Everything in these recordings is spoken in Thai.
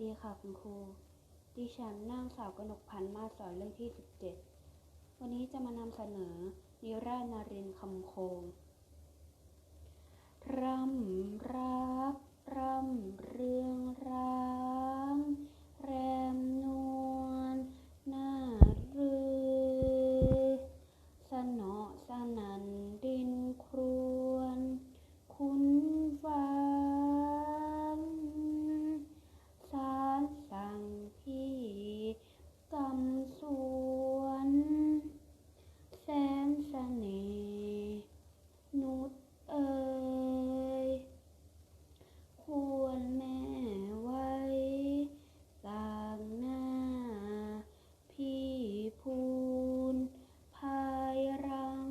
ดีค่ะคุณครู ดิฉันนางสาวกนกพันธ์มาสอนเรื่องที่ 17 วันนี้จะมานำเสนอ นิรานารินคำโคง รำรักรำเรืองร้างแรมนวลน่ารือสนอสนันดินครวน คุณฟัง สารสั่งพี่กำสวน แสนเสน่ห์นุชเอ่ยควรแม่ไว้ต่างหน้า พี่พูนพายรัง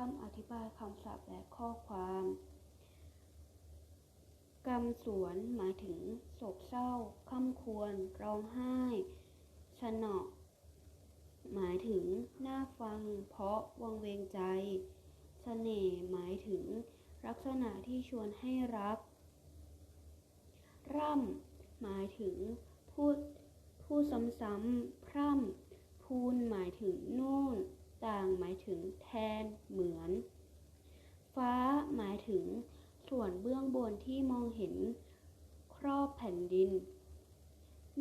คำอธิบายคำศัพท์และข้อความกำสวนหมายถึงโศกเศร้าค่ำควร ร้องไห้สนอหมายถึงน่าฟัง เพราะวังเวงใจเสน่ห์หมายถึงลักษณะที่ชวนให้รัก ร่ำ หมายถึงพูดพูดซ้ำๆพร่ำพูนหมายถึงโน่น หมายถึงแทนเหมือน ฟ้าหมายถึงส่วนเบื้องบนที่มองเห็นครอบแผ่นดิน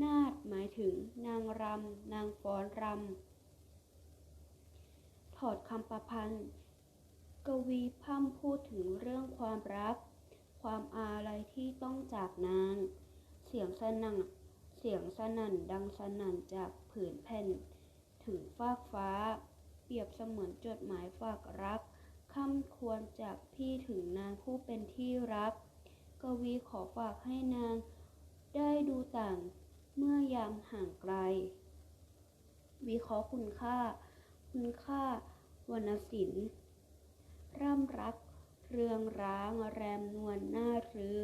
นาฏหมายถึงนางรำ นางฟ้อนรำ ถอดคำประพันธ์ กวีพร่ำพูดถึงเรื่องความรัก ความอาลัยที่ต้องจากนาง เสียงสนั่นเสียงสนั่นดังสนั่นจากผืนแผ่น ถึงฟากฟ้า เปรียบเสมือนจดหมายฝากรักคำควรจากพี่ถึงนางผู้เป็นที่รัก กวีขอฝากให้นาง ได้ดูต่างเมื่อยามห่างไกล วิเคราะห์คุณค่า คุณค่าวรรณศิลป์ร่ำรัก เรืองร้างแรมนวลน่ารือ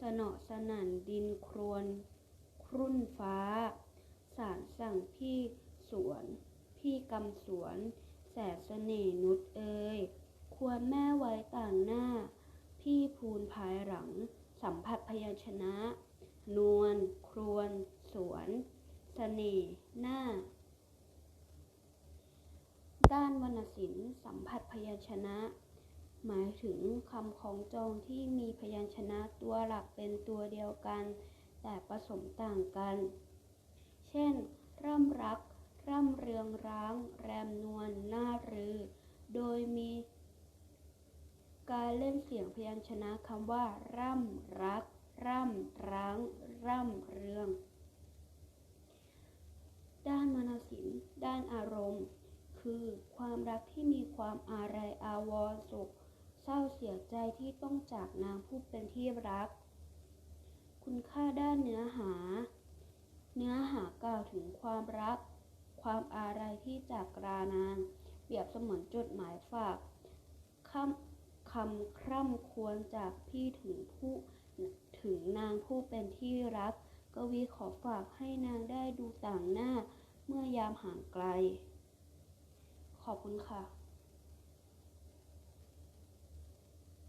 สนอสนั่นดินครวน ครุ่นฟ้า สารสั่งพี่สวน พี่กำสวน แสบเสน่นุชเอ่ยควรแม่ไว้ต่างหน้า พี่พูนภายหลัง สัมผัสพยัญชนะ นวลครวน สวนเสน่ห์หน้า ด้านวรรณศิลป์สัมผัสพยัญชนะ หมายถึงคำของจองที่มีพยัญชนะตัวหลักเป็นตัวเดียวกัน แต่ผสมต่างกัน เช่น ร่ำรัก ร่ำเรืองร้าง แรมนวลน่ารือ โดยมีการเล่นเสียงพยัญชนะคำว่า ร่ำรัก ร่ำร้าง ร่ำเรือง ด้านมนศิลป์ด้านอารมณ์ คือความรักที่มีความอาลัยอาวรณ์โศกเศร้าเสียใจที่ต้องจากนางผู้เป็นที่รัก คุณค่าด้านเนื้อหา เนื้อหากล่าวถึงความรัก ความอาลัยที่จากรานางเปรียบเสมือนจดหมายฝากคำคำคร่ำควรจากพี่ถึงผู้ถึงนางผู้เป็นที่รัก กวีขอฝากให้นางได้ดูต่างหน้า เมื่อยามห่างไกล ขอบคุณค่ะ